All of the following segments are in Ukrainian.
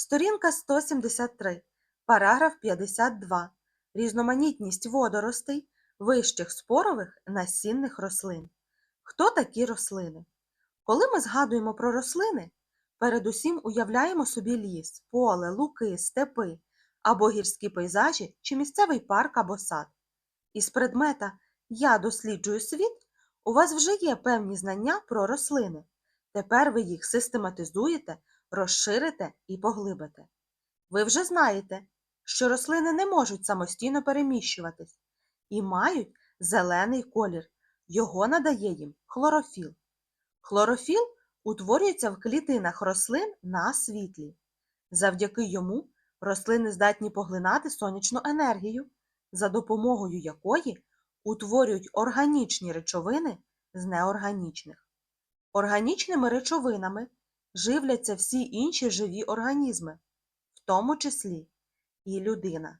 Сторінка 173, параграф 52. Різноманітність водоростей вищих спорових насінних рослин. Хто такі рослини? Коли ми згадуємо про рослини, передусім уявляємо собі ліс, поле, луки, степи або гірські пейзажі чи місцевий парк або сад. Із предмета Я досліджую світ у вас вже є певні знання про рослини. Тепер ви їх систематизуєте, розширите і поглибите. Ви вже знаєте, що рослини не можуть самостійно переміщуватись і мають зелений колір. Його надає їм хлорофіл. Хлорофіл утворюється в клітинах рослин на світлі. Завдяки йому рослини здатні поглинати сонячну енергію, за допомогою якої утворюють органічні речовини з неорганічних. Органічними речовинами живляться всі інші живі організми, в тому числі і людина.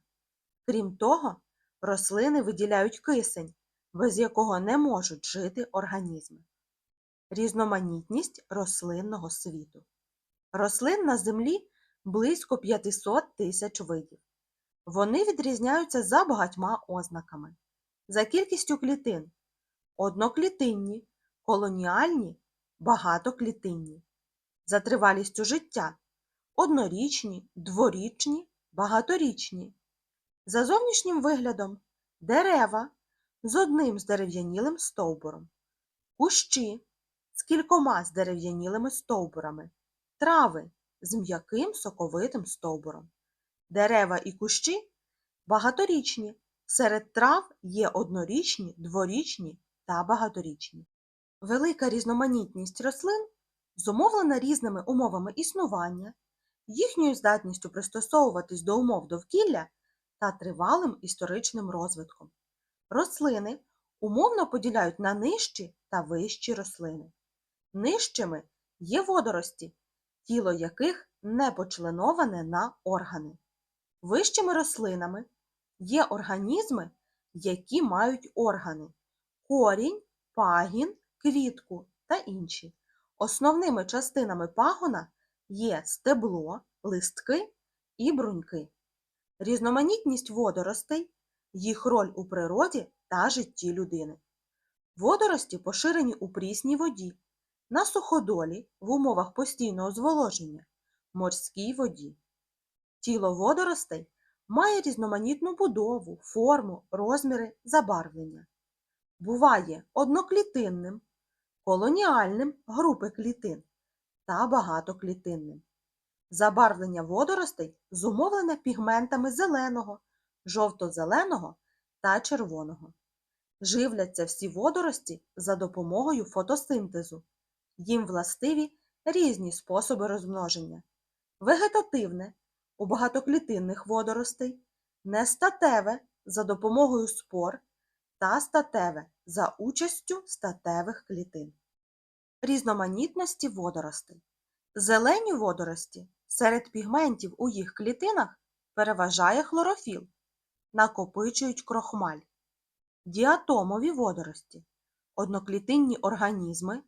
Крім того, рослини виділяють кисень, без якого не можуть жити організми. Різноманітність рослинного світу. Рослин на землі близько 500 тисяч видів. Вони відрізняються за багатьма ознаками. За кількістю клітин одноклітинні, колоніальні, багатоклітинні. За тривалістю життя однорічні, дворічні, багаторічні. За зовнішнім виглядом дерева з одним здерев'янілим стовбуром, кущі з кількома здерев'янілими стовбурами, трави з м'яким соковитим стовбуром. Дерева і кущі багаторічні. Серед трав є однорічні, дворічні та багаторічні. Велика різноманітність рослин зумовлена різними умовами існування, їхньою здатністю пристосовуватись до умов довкілля та тривалим історичним розвитком. Рослини умовно поділяють на нижчі та вищі рослини. Нижчими є водорості, тіло яких не почленоване на органи. Вищими рослинами є організми, які мають органи корінь, пагін, квітку та інші. Основними частинами пагона є стебло, листки і бруньки. Різноманітність водоростей, їх роль у природі та житті людини. Водорості поширені у прісній воді, на суходолі в умовах постійного зволоження, морській воді. Тіло водоростей має різноманітну будову, форму, розміри, забарвлення. Буває одноклітинним, колоніальним групи клітин та багатоклітинним. Забарвлення водоростей зумовлене пігментами зеленого, жовто-зеленого та червоного. Живляться всі водорості за допомогою фотосинтезу. Їм властиві різні способи розмноження. Вегетативне у багатоклітинних водоростей, нестатеве за допомогою спор та статеве за участю статевих клітин. Різноманітності водоростей. Зелені водорості серед пігментів у їх клітинах переважає хлорофіл, накопичують крохмаль. Діатомові водорості. Одноклітинні організми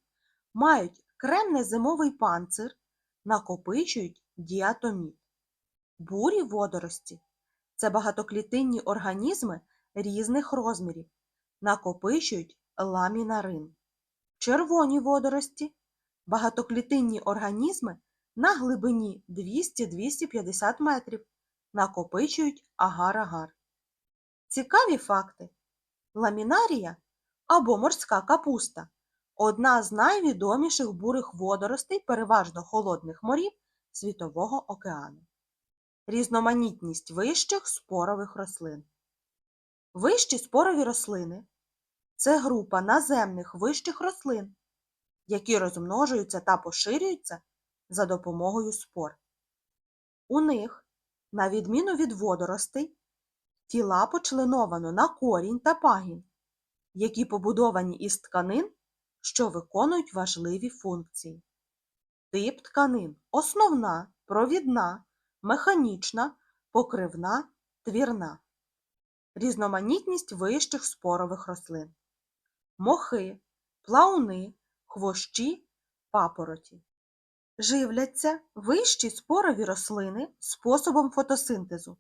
мають кремнезимовий панцир, накопичують діатоміт. Бурі водорості це багатоклітинні організми різних розмірів, накопичують ламінарин. Червоні водорості багатоклітинні організми на глибині 200-250 метрів, накопичують агар-агар. Цікаві факти. Ламінарія або морська капуста одна з найвідоміших бурих водоростей переважно холодних морів Світового океану. Різноманітність вищих спорових рослин. Вищі спорові рослини це група наземних вищих рослин, які розмножуються та поширюються за допомогою спор. У них, на відміну від водоростей, тіла почленовано на корінь та пагін, які побудовані із тканин, що виконують важливі функції. Тип тканин основна, провідна, механічна, покривна, твірна. Різноманітність вищих спорових рослин. Мохи, плауни, хвощі, папороті. Живляться вищі спорові рослини способом фотосинтезу.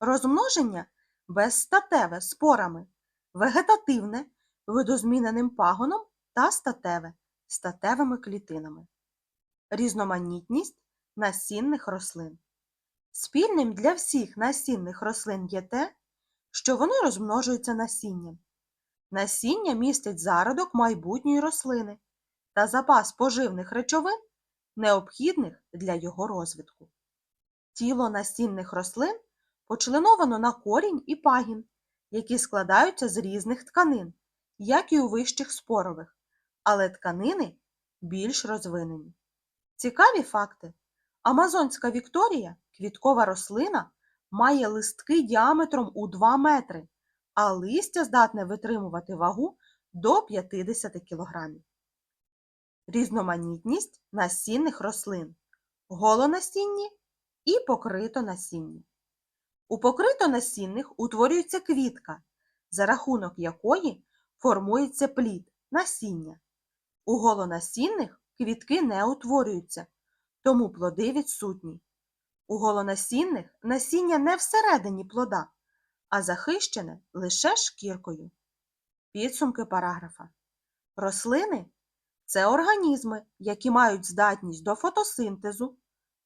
Розмноження безстатеве спорами, вегетативне видозміненим пагоном та статеве статевими клітинами. Різноманітність насінних рослин. Спільним для всіх насінних рослин є те, що вони розмножуються насінням. Насіння містить зародок майбутньої рослини та запас поживних речовин, необхідних для його розвитку. Тіло насінних рослин почленовано на корінь і пагін, які складаються з різних тканин, як і у вищих спорових, але тканини більш розвинені. Цікаві факти. Амазонська Вікторія, квіткова рослина, має листки діаметром у 2 метри, а листя здатне витримувати вагу до 50 кг. Різноманітність насінних рослин. Голонасінні і покритонасінні. У покритонасінних утворюється квітка, за рахунок якої формується плід насіння. У голонасінних квітки не утворюються, тому плоди відсутні. У голонасінних насіння не всередині плода, а захищене лише шкіркою. Підсумки параграфа. Рослини це організми, які мають здатність до фотосинтезу,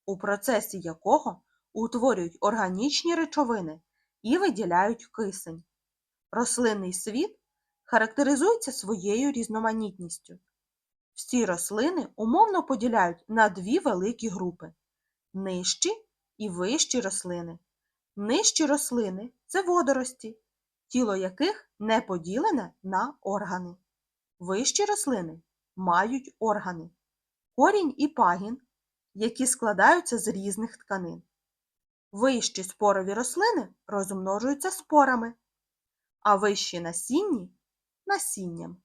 у процесі якого утворюють органічні речовини і виділяють кисень. Рослинний світ характеризується своєю різноманітністю. Всі рослини умовно поділяють на дві великі групи нижчі і вищі рослини. Нижчі рослини це водорості, тіло яких не поділене на органи. Вищі рослини мають органи, корінь і пагін, які складаються з різних тканин. Вищі спорові рослини розмножуються спорами, а вищі насінні насінням.